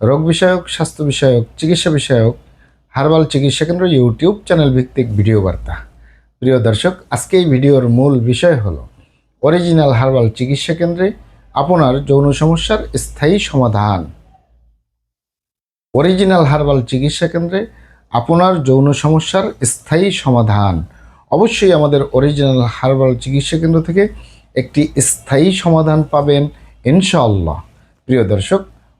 রোগ বিষয়ক, স্বাস্থ্য বিষয়ক, চিকিৎসা বিষয়ক, হার্বাল চিকিৎসা কেন্দ্র, ইউটিউব চ্যানেল ভিত্তিক ভিডিও বার্তা। প্রিয় দর্শক, আজকে এই ভিডিওর মূল বিষয় হলো, অরিজিনাল হার্বাল চিকিৎসা কেন্দ্রে আপনার যৌন সমস্যার স্থায়ী সমাধান। অরিজিনাল হার্বাল চিকিৎসা কেন্দ্রে আপনার যৌন সমস্যার স্থায়ী সমাধান। অবশ্যই আমাদের অরিজিনাল হার্বাল চিকিৎসা কেন্দ্র থেকে একটি স্থায়ী সমাধান পাবেন, ইনশাআল্লাহ। প্রিয় দর্শক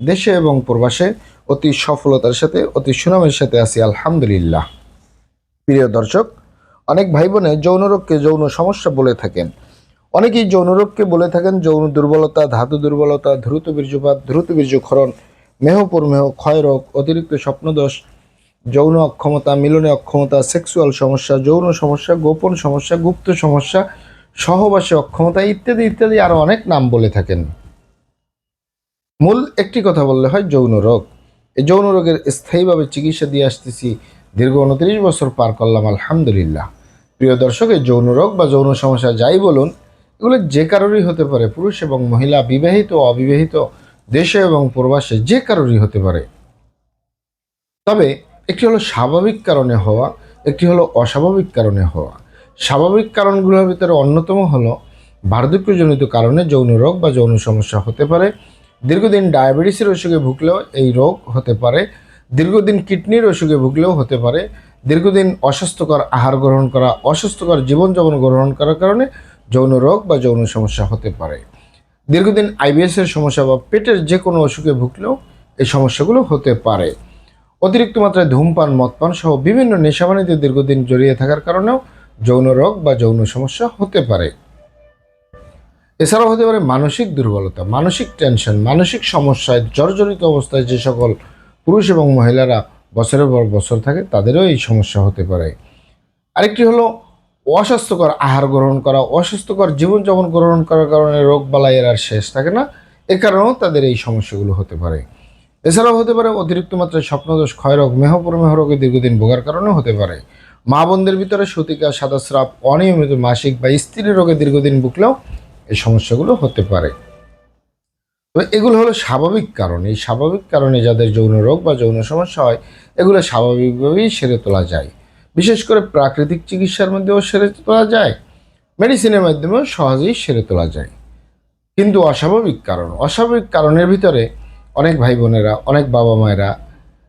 দেশে এবং প্রবাসে অতি সফলতার সাথে, অতি সুনামের সাথে আছি, আলহামদুলিল্লাহ। প্রিয় দর্শক, অনেক ভাই বোনে যৌন রোগকে যৌন সমস্যা বলে থাকেন। অনেকেই যৌন রোগকে বলে থাকেন, যৌন দুর্বলতা, ধাতু দুর্বলতা, দ্রুত বীর্যপাত, দ্রুত বীর্যক্ষরণ ক্ষয় রোগ, অতিরিক্ত স্বপ্নদোষ, যৌন অক্ষমতা, মিলনে অক্ষমতা, সেক্সুয়াল সমস্যা, যৌন সমস্যা, গোপন সমস্যা, গুপ্ত সমস্যা, সহবাসে অক্ষমতা ইত্যাদি ইত্যাদি আরও অনেক নাম বলে থাকেন। মূল একটি কথা বললে হয় যৌন রোগ। এই যৌন রোগের স্থায়ীভাবে চিকিৎসা দিয়ে আসতেছি দীর্ঘ উনত্রিশ বছর পার করলাম, আলহামদুলিল্লাহ। প্রিয় দর্শক, এই যৌন রোগ বা যৌন সমস্যা যাই বলুন, এগুলো যে কারোরই হতে পারে, পুরুষ এবং মহিলা, বিবাহিত অবিবাহিত, দেশে এবং প্রবাসে যে কারোরই হতে পারে। তবে একটি হলো স্বাভাবিক কারণে হওয়া, একটি হলো অস্বাভাবিক কারণে হওয়া। স্বাভাবিক কারণগুলোর ভিতরে অন্যতম হলো বার্ধক্যজনিত কারণে যৌন রোগ বা যৌন সমস্যা হতে পারে দীর্ঘদিন ডায়াবেটিসের অসুখে ভুগলেও এই রোগ হতে পারে, দীর্ঘদিন কিডনির অসুখে ভুগলেও হতে পারে, দীর্ঘদিন অস্বাস্থ্যকর আহার গ্রহণ করা, অস্বাস্থ্যকর জীবনযাপন গ্রহণ করার কারণে যৌন রোগ বা যৌন সমস্যা হতে পারে। দীর্ঘদিন আইবিএসের সমস্যা বা পেটের যে কোনো অসুখে ভুগলেও এই সমস্যাগুলো হতে পারে। অতিরিক্ত মাত্রায় ধূমপান, মদপান সহ বিভিন্ন নেশাবানিতে দীর্ঘদিন জড়িয়ে থাকার কারণেও যৌন রোগ বা যৌন সমস্যা হতে পারে। এছাড়াও হতে পারে মানসিক দুর্বলতা, মানসিক টেনশন মানসিক সমস্যায়, জর্জরিত অবস্থায় যে সকল পুরুষ এবং মহিলারা বছরের পর বছর থাকে, তাদেরও এই সমস্যা হতে পারে। আরেকটি হলো অস্বাস্থ্যকর আহার গ্রহণ করা, অস্বাস্থ্যকর জীবনযাপন গ্রহণ করার কারণে রোগ বালাই এর আর শেষ থাকে না, এ কারণেও তাদের এই সমস্যাগুলো হতে পারে। এছাড়াও হতে পারে অতিরিক্ত মাত্রায় স্বপ্নদোষ, ক্ষয়রোগ মেহপরমেহ রোগে দীর্ঘদিন ভোগার কারণেও হতে পারে। মা বোনদের ভিতরে সতিকা সাদাস্রাব অনিয়মিত মাসিক বা স্ত্রী রোগে দীর্ঘদিন ভুগলেও এই সমস্যাগুলো হতে পারে। তবে এগুলো হলো স্বাভাবিক কারণ। এই স্বাভাবিক কারণে যাদের যৌন রোগ বা যৌন সমস্যা হয়, এগুলো স্বাভাবিকভাবেই সেরে তোলা যায়। বিশেষ করে প্রাকৃতিক চিকিৎসার মধ্যেও সেরে তোলা যায়। মেডিসিনের মাধ্যমেও সহজেই সেরে তোলা যায়। কিন্তু অস্বাভাবিক কারণ। অস্বাভাবিক কারণের ভিতরে অনেক ভাই বোনেরা অনেক বাবা মায়েরা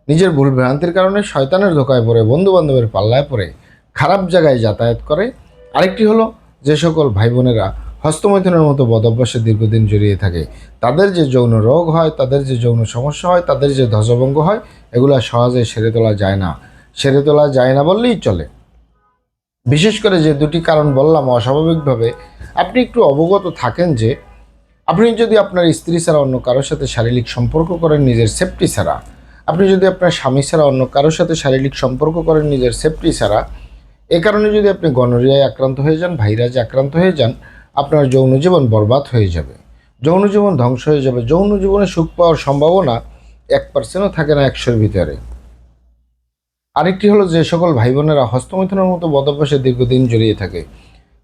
নিজের ভুল ভ্রান্তির কারণে শয়তানের ধোকায় পড়ে বন্ধু বান্ধবের পাল্লায় পড়ে, খারাপ জায়গায় যাতায়াত করে। আরেকটি হলো যে সকল ভাই বোনেরা হস্তমৈথুনের মতো বদভ্যাসে দীর্ঘদিন জড়িয়ে থাকে। তাদের যে যৌন রোগ হয়, তাদের যে যৌন সমস্যা হয়, তাদের যে ধ্বজভঙ্গ হয়, এগুলো সহজে সেরে তোলা যায় না। সেরে তোলা যায় না বললেই চলে। বিশেষ করে যে দুটি কারণ বললাম অস্বাভাবিকভাবে, আপনি একটু অবগত থাকেন যে, আপনি যদি আপনার স্ত্রী ছাড়া অন্য কারোর সাথে শারীরিক সম্পর্ক করেন নিজের সেফটি ছাড়া, আপনি যদি আপনার স্বামী ছাড়া অন্য কারোর সাথে শারীরিক সম্পর্ক করেন নিজের সেফটি ছাড়া, এ কারণে যদি আপনি গনোরিয়ায় আক্রান্ত হয়ে যান ভাইরাজে আক্রান্ত হয়ে যান আপনার যৌন জীবন বরবাদ হয়ে যাবে। যৌন জীবন ধ্বংস হয়ে যাবে। যৌন জীবনে সুখ পাওয়ার সম্ভাবনা এক পার্সেন্টও থাকে না একশোর ভিতরে। আরেকটি হলো যে সকল ভাই বোনেরা হস্তমৈথুনের মতো বদভ্যাসে দীর্ঘদিন জড়িয়ে থাকে।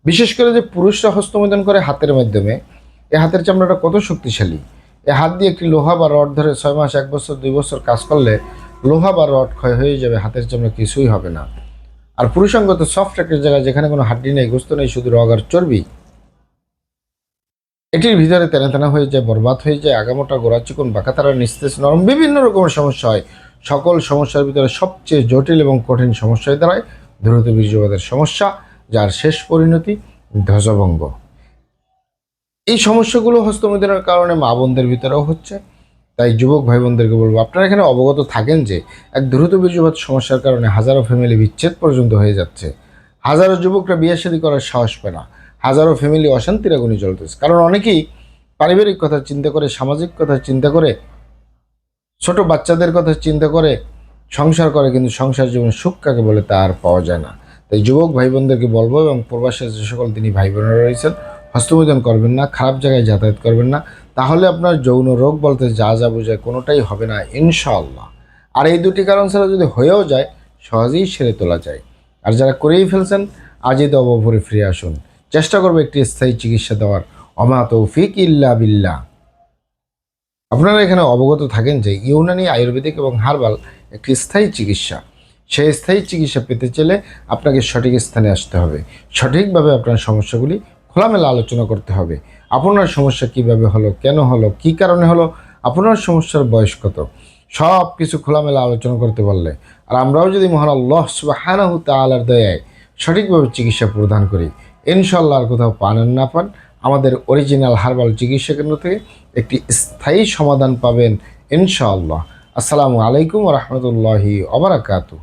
বিশেষ করে যে পুরুষরা হস্তমৈথুন করে হাতের মাধ্যমে, এ হাতের চামড়াটা কত শক্তিশালী। এ হাত দিয়ে একটি লোহা বা রড ধরে ছয় মাস, এক বছর, দুই বছর কাজ করলে লোহা বা রড ক্ষয় হয়ে যাবে, হাতের চামড়া কিছুই হবে না। আর পুরুষাঙ্গ তো সফট একটা জায়গা, যেখানে কোনো হাড্ডি নেই, গোস্ত নেই, শুধু রগ আর চর্বি। এটির ভিতরে তেনা তেনা হয়ে যায়, বরবাদ হয়ে যায়, আগামোটা গোড়া চিকন বাঁকাতারা নিস্তেজ, নরম, বিভিন্ন রকমের সমস্যা হয়। সকল সমস্যার ভিতরে সবচেয়ে জটিল এবং কঠিন সমস্যায় দাঁড়ায় দ্রুত বীর্যবাদের সমস্যা, যার শেষ পরিণতি ধ্বজভঙ্গ। এই সমস্যাগুলো হস্তমৈথুনের কারণে মা বোনদের ভিতরেও হচ্ছে। তাই যুবক ভাই বোনদেরকে বলব, আপনারা এখানে অবগত থাকেন যে, এক দ্রুত বীর্যপাত সমস্যার কারণে হাজারো ফ্যামিলি বিচ্ছেদ পর্যন্ত হয়ে যাচ্ছে। হাজারো যুবকরা বিয়ে শাদী করার সাহস পায় না। হাজারো ফ্যামিলি অশান্তির আগুনে চলতেছে কারণ অনেকেই পারিবারিক কথা চিন্তা করে, সামাজিক কথা চিন্তা করে, ছোট বাচ্চাদের কথা চিন্তা করে, সংসার করে, কিন্তু সংসার জীবনে সুখ কাকে বলে তা আর পাওয়া যায় না। তাই যুবক ভাই বোনদেরকে বলব এবং প্রবাসের যে সকল তিনি ভাই বোনেরা রয়েছেন হস্তমোদন করবেন না, খারাপ জায়গায় যাতায়াত করবেন না। তাহলে আপনার যৌন রোগ বলতে যা যা বোঝায় কোনোটাই হবে না, ইনশাআল্লাহ। আর এই দুটি কারণ ছাড়া যদি হয়েও যায়, সহজেই সেরে তোলা যায়। আর যারা করেই ফেলছেন, আজই তো অবভরে ফিরে আসুন। চেষ্টা করব একটি স্থায়ী চিকিৎসা দেওয়ার। অমা তৌফিক ইল্লা বিল্লা আপনারা এখানে অবগত থাকেন যে ইউনানি আয়ুর্বেদিক এবং হার্বাল একটি স্থায়ী চিকিৎসা। সেই স্থায়ী চিকিৎসা পেতে চাইলে আপনাকে সঠিক স্থানে আসতে হবে। সঠিকভাবে আপনার সমস্যাগুলি খোলামেলা আলোচনা করতে হবে। আপনার সমস্যা কীভাবে হলো, কেন হলো, কি কারণে হলো, আপনার সমস্যার বয়স কত? সব কিছু খোলামেলা আলোচনা করতে পারলে। আর আমরাও যদি মহান আল্লাহ সুবাহানাহু তাআলার দয়ায় সঠিকভাবে চিকিৎসা প্রদান করি ইনশাল্লাহ আর কোথাও পান না পান। আমাদের অরিজিনাল হার্বাল চিকিৎসা কেন্দ্র থেকে একটি স্থায়ী সমাধান পাবেন ইনশাআল্লাহ আসসালামু আলাইকুম রহমতুল্লাহি অবরাকাতু